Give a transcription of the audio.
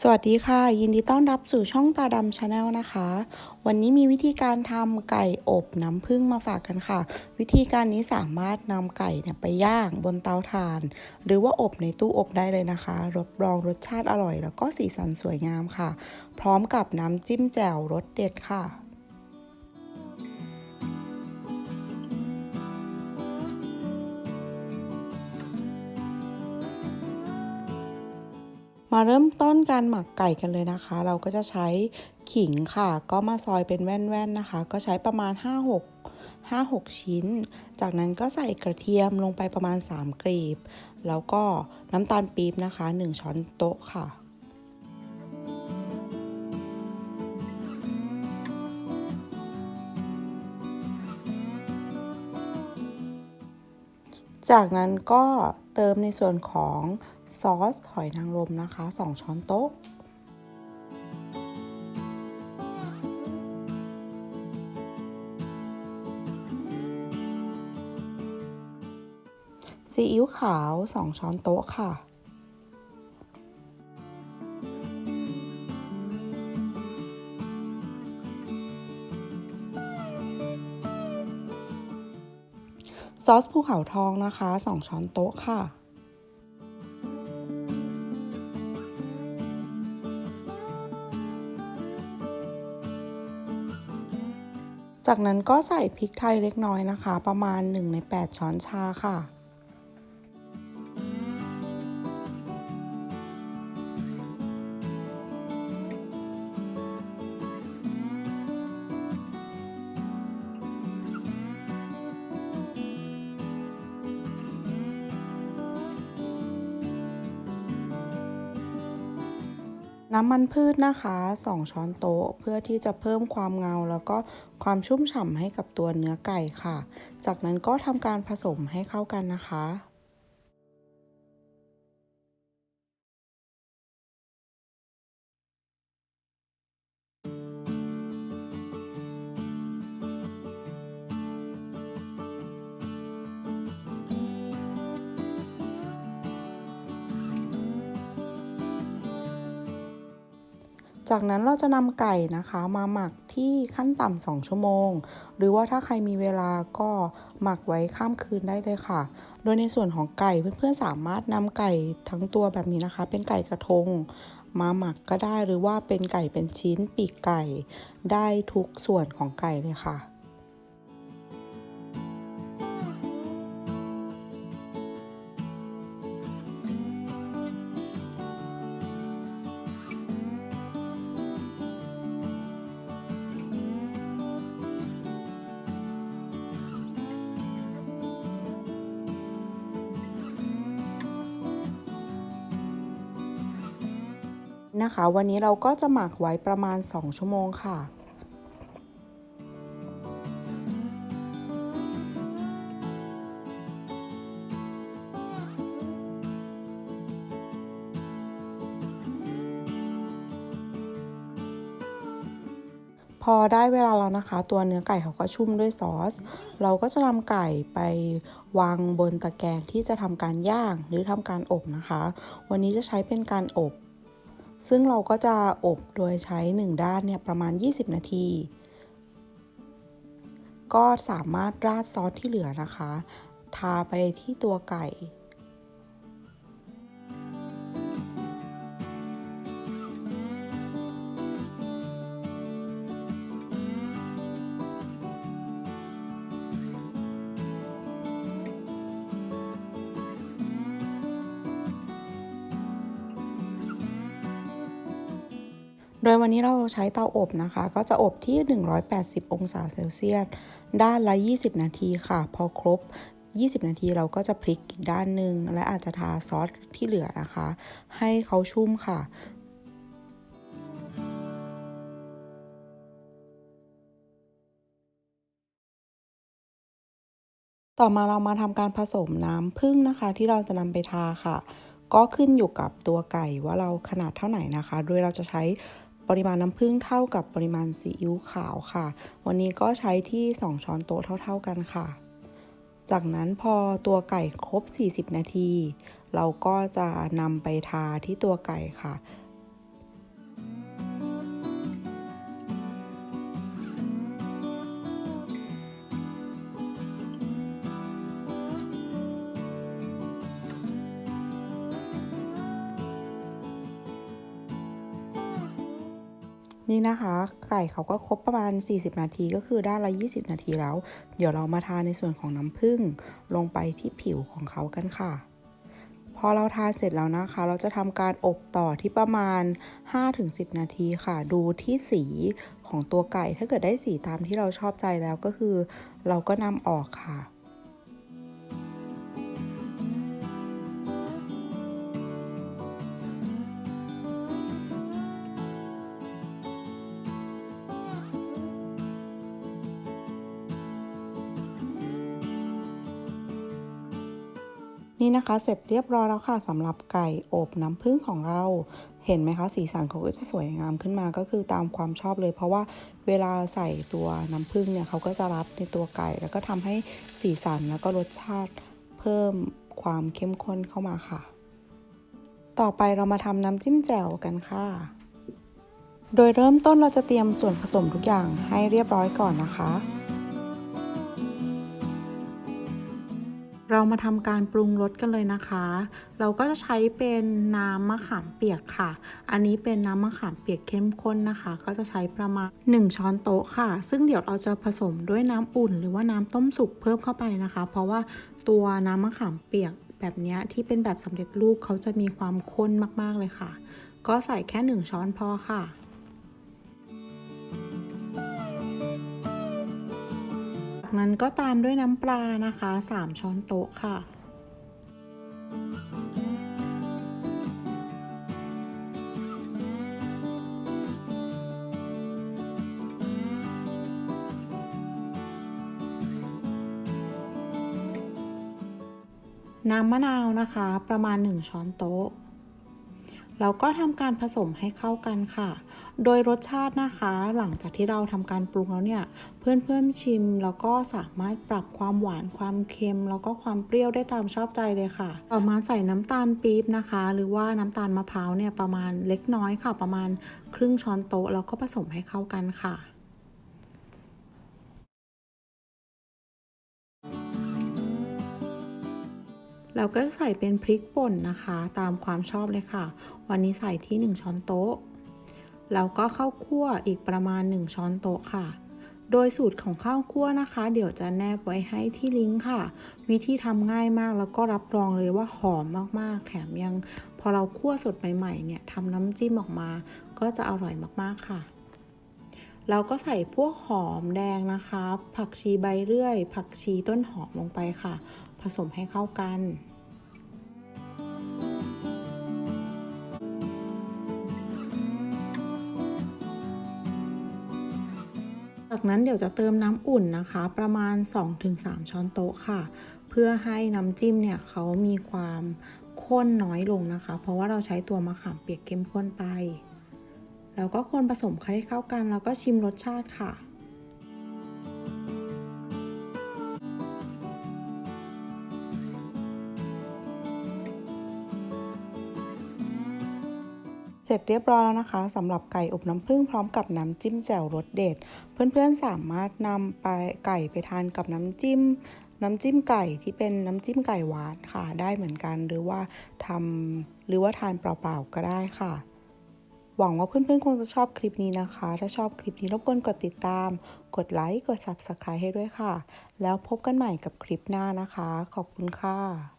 สวัสดีค่ะ ยินดีต้อนรับสู่ช่องตาดำชาแนลนะคะ วันนี้มีวิธีการทำไก่อบน้ำผึ้งมาฝากกันค่ะ วิธีการนี้สามารถนำไก่เนี่ยไปย่างบนเตาถ่าน หรือว่าอบในตู้อบได้เลยนะคะรับรองรสชาติอร่อย แล้วก็สีสันสวยงามค่ะ พร้อมกับน้ำจิ้มแจ่วรสเด็ดค่ะ มาเริ่มต้นการหมักไก่กันเลยนะคะ เราก็จะใช้ขิงค่ะ ก็มาซอยเป็นแว่นๆนะคะ ก็ใช้ประมาณ 5-6 5-6 ชิ้น จากนั้นก็ใส่กระเทียมลงไปประมาณ 3กลีบ แล้วก็น้ำตาลปี๊บนะคะ 1 ช้อนโต๊ะค่ะจากนั้นก็เติมในส่วนของ ซอสหอยนางรมนะคะ 2 ช้อนโต๊ะ ซีอิ๊วขาว 2 ช้อนโต๊ะค่ะซอสภูเขาทองนะคะ 2 ช้อนโต๊ะค่ะ จากนั้นก็ใส่พริกไทยเล็กน้อยนะคะ ประมาณ 1 ใน 8 ช้อนชาค่ะ น้ำมันพืชนะคะ 2 ช้อนโต๊ะเพื่อที่จะเพิ่มความเงาแล้วก็ความชุ่มฉ่ำให้กับตัวเนื้อไก่ค่ะ จากนั้นก็ทำการผสมให้เข้ากันนะคะ จากนั้นเราจะนำไก่นะคะมาหมักที่ขั้นต่ำ2ชั่วโมง หรือว่าถ้าใครมีเวลาก็หมักไว้ข้ามคืนได้เลยค่ะ โดยในส่วนของไก่เพื่อนๆสามารถนำไก่ทั้งตัวแบบนี้นะคะ เป็นไก่กระทง มาหมักก็ได้หรือว่าเป็นไก่เป็นชิ้นปีกไก่ ได้ทุกส่วนของไก่เลยค่ะ นะคะ วันนี้เราก็จะหมักไว้ประมาณ 2 ชั่วโมงค่ะพอได้เวลาแล้วนะคะ ตัวเนื้อไก่เขาก็ชุ่มด้วยซอส เราก็จะนำไก่ไปวางบนตะแกรงที่จะทำการย่างหรือทำการอบนะคะ วันนี้จะใช้เป็นการอบ ซึ่งเราก็จะอบโดยใช้ 1 ด้านเนี่ยประมาณ 20 นาที ก็สามารถราดซอสที่เหลือนะคะ ทาไปที่ตัวไก่ โดยวันนี้เราใช้เตาอบนะคะ ก็จะอบที่ 180 องศาเซลเซียส ด้านละ 20 นาทีค่ะ พอครบ 20 นาทีเราก็จะพลิกอีกด้านหนึ่งและอาจจะทาซอสที่เหลือนะคะ ให้เขาชุ่มค่ะต่อมาเรามาทำการผสมน้ำผึ้งนะคะ ที่เราจะนำไปทาค่ะ ก็ขึ้นอยู่กับตัวไก่ว่าเราขนาดเท่าไหร่นะคะ โดยเราจะใช้ ปริมาณน้ำผึ้งเท่ากับปริมาณซีอิ๊วขาวค่ะ วันนี้ก็ใช้ที่ 2 ช้อนโต๊ะเท่า ๆกันค่ะ จากนั้นพอตัวไก่ครบ 40 นาที เราก็จะนำไปทาที่ตัวไก่ค่ะ นี่นะคะ ไก่เขาก็ครบประมาณ 40 นาทีก็คือด้านละ 20 นาทีแล้ว เดี๋ยวเรามาทาในส่วนของน้ำผึ้งลงไปที่ผิวของเขากันค่ะ พอเราทาเสร็จแล้วนะคะ เราจะทำการอบต่อที่ประมาณ 5-10 นาทีค่ะ ดูที่สีของตัวไก่ ถ้าเกิดได้สีตามที่เราชอบใจแล้วก็คือ เราก็นำออกค่ะ นี่นะคะเสร็จเรียบร้อยแล้วค่ะสำหรับไก่อบน้ำผึ้งของเรา เห็นไหมคะ สีสันเขาก็จะสวยงามขึ้นมาก็คือตามความชอบเลย เพราะว่าเวลาใส่ตัวน้ำผึ้งเนี่ยเขาก็จะรับในตัวไก่ แล้วก็ทำให้สีสันแล้วก็รสชาติเพิ่มความเข้มข้นเข้ามาค่ะ ต่อไปเรามาทำน้ำจิ้มแจ่วกันค่ะ โดยเริ่มต้นเราจะเตรียมส่วนผสมทุกอย่างให้เรียบร้อยก่อนนะคะ เรามาทำการปรุงรสกันเลยนะคะ เราก็จะใช้เป็นน้ำมะขามเปียกค่ะ อันนี้เป็นน้ำมะขามเปียกเข้มข้นนะคะ ก็จะใช้ประมาณ 1 ช้อนโต๊ะค่ะ ซึ่งเดี๋ยวเราจะผสมด้วยน้ำอุ่น หรือว่าน้ำต้มสุกเพิ่มเข้าไปนะคะ เพราะว่าตัวน้ำมะขามเปียกแบบนี้ที่เป็นแบบสำเร็จรูปเขาจะมีความข้นมากๆเลยค่ะ ก็ใส่แค่ 1 ช้อนพอค่ะ นั้นก็ตามด้วยน้ำปลานะคะ 3 ช้อนโต๊ะค่ะ น้ำมะนาวนะคะ ประมาณ 1 ช้อนโต๊ะ เราก็ทำการผสมให้เข้ากันค่ะ โดยรสชาตินะคะ หลังจากที่เราทำการปรุงแล้วเนี่ย เพื่อนๆชิม แล้วก็สามารถปรับความหวานความเค็ม แล้วก็ความเปรี้ยวได้ตามชอบใจเลยค่ะ ต่อมาใส่น้ำตาลปี๊บนะคะ หรือว่าน้ำตาลมะพร้าวเนี่ยประมาณเล็กน้อยค่ะ ประมาณครึ่งช้อนโต๊ะแล้วก็ผสมให้เข้ากันค่ะ เราก็ใส่เป็นพริกป่นนะคะ ตามความชอบเลยค่ะ วันนี้ใส่ที่ 1 ช้อนโต๊ะ แล้วก็ข้าวคั่วอีกประมาณ 1 ช้อนโต๊ะค่ะ โดยสูตรของข้าวคั่วนะคะ เดี๋ยวจะแนบไว้ให้ที่ลิงก์ค่ะ วิธีทำง่ายมากแล้วก็รับรองเลยว่าหอมมากๆ แถมยังพอเราคั่วสดใหม่ๆเนี่ยทำน้ำจิ้มออกมา ก็จะอร่อยมากๆค่ะเราก็ใส่พวกหอมแดงนะคะ ผักชีใบเลื่อย ผักชีต้นหอมลงไปค่ะ ผสมให้เข้ากัน จากนั้นเดี๋ยวจะเติมน้ำอุ่นนะคะ ประมาณ 2-3 ช้อนโต๊ะค่ะ เพื่อให้น้ำจิ้มเนี่ยเขามีความข้นน้อยลงนะคะ เพราะว่าเราใช้ตัวมะขามเปียกเข้มข้นไป แล้วก็คนผสมให้เข้ากันแล้วก็ชิมรสชาติค่ะ เสร็จเรียบร้อยแล้วนะคะสำหรับไก่อบน้ำผึ้งพร้อมกับน้ำจิ้มแจ่วรสเด็ด เพื่อนๆสามารถนำไปไก่ไปทานกับน้ำจิ้ม น้ำจิ้มไก่ที่เป็นน้ำจิ้มไก่หวานค่ะ ได้เหมือนกันหรือว่าทำหรือว่าทานเปล่าๆก็ได้ค่ะ หวังว่าเพื่อนๆคงจะชอบคลิปนี้นะคะ ถ้าชอบคลิปนี้รบกวนกดติดตาม กดไลค์กด Subscribe ให้ด้วยค่ะ แล้วพบกันใหม่กับคลิปหน้านะคะ ขอบคุณค่ะ